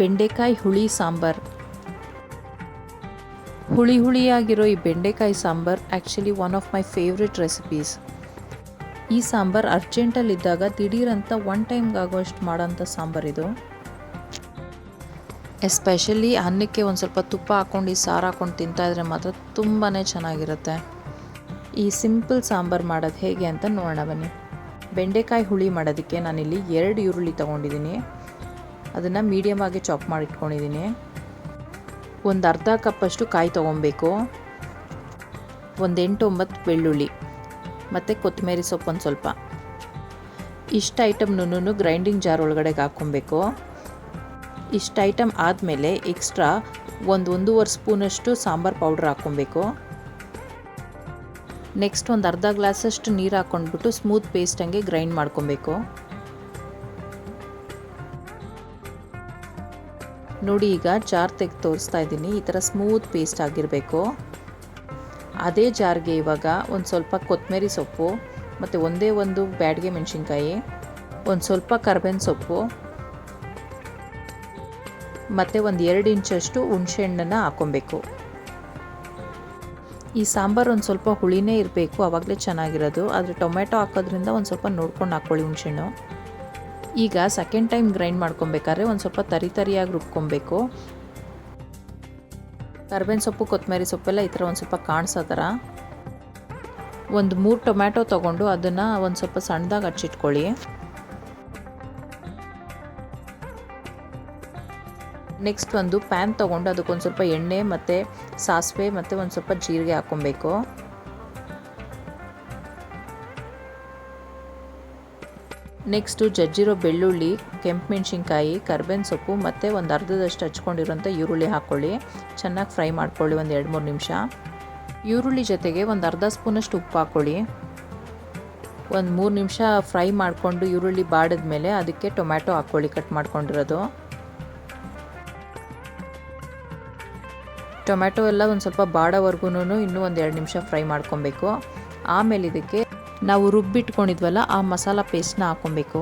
ಬೆಂಡೆಕಾಯಿ ಹುಳಿ ಸಾಂಬಾರ್. ಹುಳಿ ಹುಳಿಯಾಗಿರೋ ಈ ಬೆಂಡೆಕಾಯಿ sambar actually one of my favourite recipes ಈ ಸಾಂಬಾರ್ ಅರ್ಜೆಂಟಲ್ಲಿದ್ದಾಗ ದಿಢೀರಂತ ಒನ್ ಟೈಮ್ಗೆ ಆಗೋಷ್ಟು ಮಾಡೋಂಥ ಸಾಂಬಾರಿದು ಎಸ್ಪೆಷಲಿ ಅನ್ನಕ್ಕೆ ಒಂದು ಸ್ವಲ್ಪ ತುಪ್ಪ ಹಾಕ್ಕೊಂಡು, ಈ ಸಾರು ಹಾಕ್ಕೊಂಡು ತಿಂತಾಯಿದ್ರೆ ಮಾತ್ರ ತುಂಬಾ ಚೆನ್ನಾಗಿರುತ್ತೆ. ಈ ಸಿಂಪಲ್ ಸಾಂಬಾರು ಮಾಡೋದು ಹೇಗೆ ಅಂತ ನೋಡೋಣ ಬನ್ನಿ. ಬೆಂಡೆಕಾಯಿ ಹುಳಿ ಮಾಡೋದಕ್ಕೆ ನಾನಿಲ್ಲಿ ಎರಡು ಈರುಳ್ಳಿ ತೊಗೊಂಡಿದ್ದೀನಿ. ಅದನ್ನು ಮೀಡಿಯಮ್ ಆಗಿ ಚಾಪ್ ಮಾಡಿ ಇಟ್ಕೊಂಡಿದ್ದೀನಿ ಒಂದು ಅರ್ಧ ಕಪ್ಪಷ್ಟು ಕಾಯಿ ತೊಗೊಬೇಕು. ಒಂದು ಎಂಟು ಒಂಬತ್ತು ಬೆಳ್ಳುಳ್ಳಿ. ಮತ್ತು ಕೊತ್ತಂಬರಿ ಸೊಪ್ಪು ಒಂದು ಸ್ವಲ್ಪ. ಇಷ್ಟು ಐಟಮ್ನೂ ಗ್ರೈಂಡಿಂಗ್ ಜಾರ್ ಒಳಗಡೆಗೆ ಹಾಕ್ಕೊಬೇಕು. ಇಷ್ಟು ಐಟಮ್ ಆದಮೇಲೆ ಎಕ್ಸ್ಟ್ರಾ ಒಂದು ಒಂದೂವರೆ ಸ್ಪೂನಷ್ಟು ಸಾಂಬಾರು ಪೌಡ್ರ್ ಹಾಕ್ಕೊಬೇಕು. ನೆಕ್ಸ್ಟ್ ಒಂದು ಅರ್ಧ ಗ್ಲಾಸಷ್ಟು ನೀರು ಹಾಕ್ಕೊಂಡ್ಬಿಟ್ಟು ಸ್ಮೂತ್ ಪೇಸ್ಟ್ ಹಂಗೆ ಗ್ರೈಂಡ್ ಮಾಡ್ಕೊಬೇಕು. ನೋಡಿ ಈಗ ಜಾರ್ ತೆಗೆದು ತೋರಿಸ್ತಾ ಇದ್ದೀನಿ. ಈ ಥರ ಸ್ಮೂತ್ ಪೇಸ್ಟ್ ಆಗಿರಬೇಕು. ಅದೇ ಜಾರ್ಗೆ ಇವಾಗ ಒಂದು ಸ್ವಲ್ಪ ಕೊತ್ತಂಬರಿ ಸೊಪ್ಪು, ಮತ್ತು ಒಂದೇ ಒಂದು ಬ್ಯಾಡ್ಗೆ ಮೆಣಸಿನ್ಕಾಯಿ, ಒಂದು ಸ್ವಲ್ಪ ಕರ್ಬೇವಿನ ಸೊಪ್ಪು, ಮತ್ತು ಒಂದು ಎರಡು ಇಂಚಷ್ಟು ಹುಣಸೆಹಣ್ಣನ್ನು ಹಾಕ್ಕೊಬೇಕು. ಈ ಸಾಂಬಾರು ಒಂದು ಸ್ವಲ್ಪ ಹುಳಿನೇ ಇರಬೇಕು ಆವಾಗಲೇ ಚೆನ್ನಾಗಿರೋದು. ಆದರೆ ಟೊಮೆಟೊ ಹಾಕೋದ್ರಿಂದ ಒಂದು ಸ್ವಲ್ಪ ನೋಡ್ಕೊಂಡು ಹಾಕ್ಕೊಳ್ಳಿ ಹುಣಸೆಹಣ್ಣು ಈಗ ಸೆಕೆಂಡ್ ಟೈಮ್ ಗ್ರೈಂಡ್ ಮಾಡ್ಕೊಬೇಕಾದ್ರೆ ಒಂದು ಸ್ವಲ್ಪ ತರಿ ತರಿಯಾಗಿ ರುಬ್ಕೊಬೇಕು. ಕರ್ಬೇವಿನ ಸೊಪ್ಪು, ಕೊತ್ತಂಬರಿ ಸೊಪ್ಪೆಲ್ಲ ಈ ಥರ ಒಂದು ಸ್ವಲ್ಪ ಕಾಣಿಸೋ ಥರ. ಒಂದು ಮೂರು ಟೊಮ್ಯಾಟೊ ತೊಗೊಂಡು ಅದನ್ನು ಒಂದು ಸ್ವಲ್ಪ ಸಣ್ಣದಾಗಿ ಹಚ್ಚಿಟ್ಕೊಳ್ಳಿ. ನೆಕ್ಸ್ಟ್ ಒಂದು ಪ್ಯಾನ್ ತೊಗೊಂಡು ಅದಕ್ಕೊಂದು ಸ್ವಲ್ಪ ಎಣ್ಣೆ ಮತ್ತು ಸಾಸಿವೆ ಮತ್ತು ಒಂದು ಸ್ವಲ್ಪ ಜೀರಿಗೆ ಹಾಕ್ಕೊಬೇಕು. ನೆಕ್ಸ್ಟು ಜಜ್ಜಿರೋ ಬೆಳ್ಳುಳ್ಳಿ, ಕೆಂಪು ಮೆಣಸಿನ್ಕಾಯಿ, ಕರ್ಬೇವಿನ ಸೊಪ್ಪು, ಮತ್ತು ಒಂದು ಅರ್ಧದಷ್ಟು ಹಚ್ಕೊಂಡಿರೋಂಥ ಈರುಳ್ಳಿ ಹಾಕ್ಕೊಳ್ಳಿ ಚೆನ್ನಾಗಿ ಫ್ರೈ ಮಾಡ್ಕೊಳ್ಳಿ ಒಂದು ಎರಡು ಮೂರು ನಿಮಿಷ. ಈರುಳ್ಳಿ ಜೊತೆಗೆ ಒಂದು ಅರ್ಧ ಸ್ಪೂನಷ್ಟು ಉಪ್ಪು ಹಾಕ್ಕೊಳ್ಳಿ ಒಂದು ಮೂರು ನಿಮಿಷ ಫ್ರೈ ಮಾಡಿಕೊಂಡು ಈರುಳ್ಳಿ ಬಾಡಿದ ಮೇಲೆ ಅದಕ್ಕೆ ಟೊಮ್ಯಾಟೊ ಹಾಕ್ಕೊಳ್ಳಿ ಕಟ್ ಮಾಡ್ಕೊಂಡಿರೋದು. ಟೊಮ್ಯಾಟೊ ಎಲ್ಲ ಒಂದು ಸ್ವಲ್ಪ ಬಾಡೋವರೆಗೂ ಇನ್ನೂ ಒಂದು ಎರಡು ನಿಮಿಷ ಫ್ರೈ ಮಾಡ್ಕೊಬೇಕು. ಆಮೇಲೆ ಇದಕ್ಕೆ ನಾವು ರುಬ್ಬಿಟ್ಕೊಂಡಿದ್ವಲ್ಲ ಆ ಮಸಾಲ ಪೇಸ್ಟ್ನ ಹಾಕ್ಕೊಬೇಕು.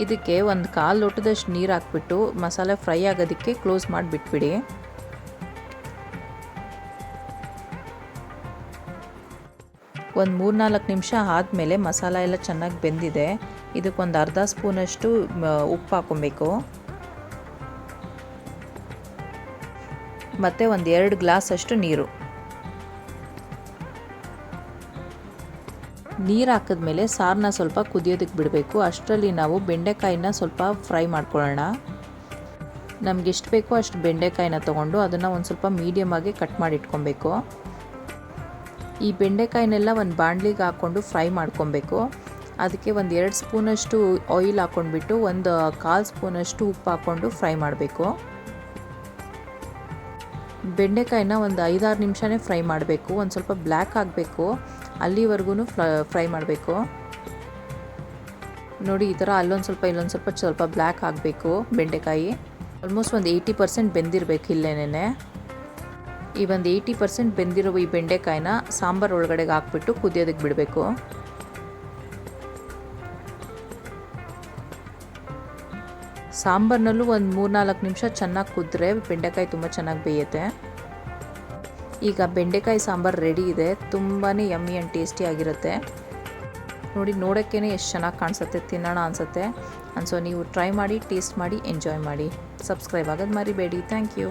ಇದಕ್ಕೆ ಒಂದು ಕಾಲು ಲೋಟದಷ್ಟು ನೀರು ಹಾಕ್ಬಿಟ್ಟು ಮಸಾಲೆ ಫ್ರೈ ಆಗೋದಕ್ಕೆ ಕ್ಲೋಸ್ ಮಾಡಿಬಿಟ್ಬಿಡಿ. ಒಂದು ಮೂರು ನಾಲ್ಕು ನಿಮಿಷ ಆದಮೇಲೆ ಮಸಾಲ ಎಲ್ಲ ಚೆನ್ನಾಗಿ ಬೆಂದಿದೆ. ಇದಕ್ಕೊಂದು ಅರ್ಧ ಸ್ಪೂನಷ್ಟು ಉಪ್ಪು ಹಾಕ್ಕೊಬೇಕು. ಮತ್ತು ಒಂದು ಎರಡು ಗ್ಲಾಸ್ ಅಷ್ಟು ನೀರು. ನೀರು ಹಾಕಿದ್ಮೇಲೆ ಸಾರನ್ನ ಸ್ವಲ್ಪ ಕುದಿಯೋದಕ್ಕೆ ಬಿಡಬೇಕು. ಅಷ್ಟರಲ್ಲಿ ನಾವು ಬೆಂಡೆಕಾಯಿನ ಸ್ವಲ್ಪ ಫ್ರೈ ಮಾಡ್ಕೊಳ್ಳೋಣ. ನಮ್ಗೆ ಎಷ್ಟು ಬೇಕೋ ಅಷ್ಟು ಬೆಂಡೆಕಾಯಿನ ತೊಗೊಂಡು ಅದನ್ನು ಒಂದು ಸ್ವಲ್ಪ ಮೀಡಿಯಮ್ ಆಗಿ ಕಟ್ ಮಾಡಿ ಇಟ್ಕೊಬೇಕು. ಈ ಬೆಂಡೆಕಾಯಿನೆಲ್ಲ ಒಂದು ಬಾಣಲಿಗೆ ಹಾಕ್ಕೊಂಡು ಫ್ರೈ ಮಾಡ್ಕೊಬೇಕು. ಅದಕ್ಕೆ ಒಂದು ಎರಡು ಸ್ಪೂನಷ್ಟು ಆಯಿಲ್ ಹಾಕ್ಕೊಂಡ್ಬಿಟ್ಟು ಒಂದು ಕಾಲು ಸ್ಪೂನಷ್ಟು ಉಪ್ಪು ಹಾಕ್ಕೊಂಡು ಫ್ರೈ ಮಾಡಬೇಕು. ಬೆಂಡೆಕಾಯಿನ ಒಂದು ಐದಾರು ನಿಮಿಷನೇ ಫ್ರೈ ಮಾಡಬೇಕು. ಒಂದು ಸ್ವಲ್ಪ ಬ್ಲ್ಯಾಕ್ ಆಗಬೇಕು. ಅಲ್ಲಿವರೆಗೂ ಫ್ರೈ ಮಾಡಬೇಕು. ನೋಡಿ, ಈ ಥರ ಅಲ್ಲೊಂದು ಸ್ವಲ್ಪ, ಇಲ್ಲೊಂದು ಸ್ವಲ್ಪ ಸ್ವಲ್ಪ ಬ್ಲ್ಯಾಕ್ ಆಗಬೇಕು ಬೆಂಡೆಕಾಯಿ. ಆಲ್ಮೋಸ್ಟ್ ಒಂದು ಏಯ್ಟಿ ಪರ್ಸೆಂಟ್ ಬೆಂದಿರಬೇಕು ಇಲ್ಲೇನೆ ಈ ಒಂದು ಏಯ್ಟಿ ಪರ್ಸೆಂಟ್ ಬೆಂದಿರೋ ಈ ಬೆಂಡೆಕಾಯಿನ ಸಾಂಬಾರು ಒಳಗಡೆಗೆ ಹಾಕ್ಬಿಟ್ಟು ಕುದಿಯೋದಕ್ಕೆ ಬಿಡಬೇಕು. ಸಾಂಬಾರ್ನಲ್ಲೂ ಒಂದು ಮೂರು ನಾಲ್ಕು ನಿಮಿಷ ಚೆನ್ನಾಗಿ ಕುದ್ರೆ ಬೆಂಡೆಕಾಯಿ ತುಂಬ ಚೆನ್ನಾಗಿ ಬೇಯುತ್ತೆ. ಈಗ ಬೆಂಡೆಕಾಯಿ ಸಾಂಬಾರು ರೆಡಿ ಇದೆ. ತುಂಬಾ ಯಮ್ಮಿ ಆ್ಯಂಡ್ ಟೇಸ್ಟಿ ಆಗಿರುತ್ತೆ. ನೋಡಿ ನೋಡೋಕ್ಕೇ ಎಷ್ಟು ಚೆನ್ನಾಗಿ ಕಾಣಿಸುತ್ತೆ, ತಿನ್ನೋಣ ಅನಿಸುತ್ತೆ. ಅನ್ಸೋ ನೀವು ಟ್ರೈ ಮಾಡಿ ಟೇಸ್ಟ್ ಮಾಡಿ ಎಂಜಾಯ್ ಮಾಡಿ. ಸಬ್ಸ್ಕ್ರೈಬ್ ಆಗೋದು ಮರಿಬೇಡಿ. Thank you